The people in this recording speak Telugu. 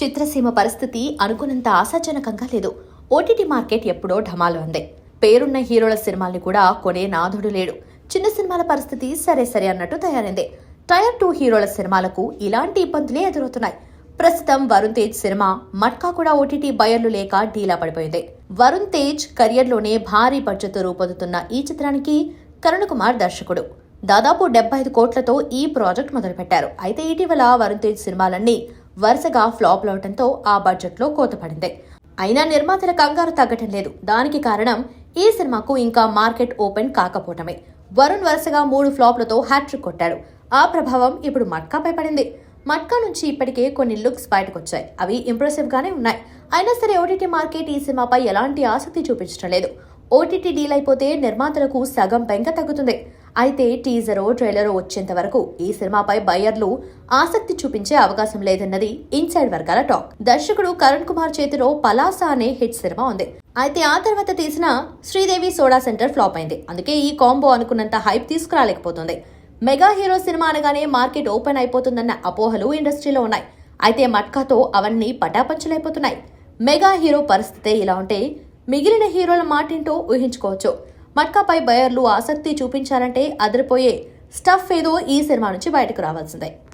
చిత్రసీమ పరిస్థితి అనుకున్నంత ఆశాజనకంగా లేదు. ఓటీటీ మార్కెట్ ఎప్పుడో ఢమాలు ఉంది పేరున్న హీరోల సినిమాల్ని కూడా కొనే నాథుడు లేడు. చిన్న సినిమాల పరిస్థితి సరే సరే అన్నట్టు తయారైంది. టైర్ టూ హీరోల సినిమాలకు ఇలాంటి ఇబ్బందులే ఎదురవుతున్నాయి. ప్రస్తుతం వరుణ్ తేజ్ సినిమా మట్కా కూడా ఓటీటీ బయర్లు లేక ఢీలా పడిపోయింది. వరుణ్ తేజ్ కెరియర్లోనే భారీ బడ్జెట్ రూపొందుతున్న ఈ చిత్రానికి కరుణ్ కుమార్ దర్శకుడు. దాదాపు డెబ్బై ఐదు కోట్లతో ఈ ప్రాజెక్ట్ మొదలుపెట్టారు. అయితే ఇటీవల వరుణ్ తేజ్ సినిమాలన్నీ వరుసగా ఫ్లాప్ అవడంతో ఆ బడ్జెట్లో కోతపడింది అయినా నిర్మాతల కంగారు తగ్గటం లేదు. దానికి కారణం ఈ సినిమాకు ఇంకా మార్కెట్ ఓపెన్ కాకపోవటమే. వరుణ్ వరుసగా మూడు ఫ్లాప్లతో హ్యాట్రిక్ కొట్టాడు. ఆ ప్రభావం ఇప్పుడు మట్కాపై పడింది. మట్కా నుంచి ఇప్పటికే కొన్ని లుక్స్ బయటకు వచ్చాయి అవి ఇంప్రెసివ్గానే ఉన్నాయి. అయినా సరే ఓటీటీ మార్కెట్ ఈ సినిమాపై ఎలాంటి ఆసక్తి చూపించడం లేదు. ఓటీటీ డీల్ అయిపోతే నిర్మాతలకు సగం పెంక తగ్గుతుంది. అయితే టీజరో ట్రైలరో వచ్చేంత వరకు ఈ సినిమాపై బయ్యర్లు ఆసక్తి చూపించే అవకాశం లేదన్నది ఇన్సైడ్ వర్గాల టాక్. దర్శకుడు కరణ్ కుమార్ చేతిలో పలాస అనే హిట్ సినిమా ఉంది. అయితే ఆ తర్వాత తీసిన శ్రీదేవి సోడా సెంటర్ ఫ్లాప్ అయింది. అందుకే ఈ కాంబో అనుకున్నంత హైప్ తీసుకురాలేకపోతుంది. మెగా హీరో సినిమా అనగానే మార్కెట్ ఓపెన్ అయిపోతుందన్న అపోహలు ఇండస్ట్రీలో ఉన్నాయి. అయితే మట్కాతో అవన్నీ పటాపంచలైపోతున్నాయి. మెగా హీరో పరిస్థితే ఇలా ఉంటే మిగిలిన హీరోల మాటింటో ఊహించుకోవచ్చు. మట్కాపై బయర్లు ఆసక్తి చూపించారంటే అదిరిపోయే స్టఫ్ ఏదో ఈ సినిమా నుంచి బయటకు రావాల్సిందే.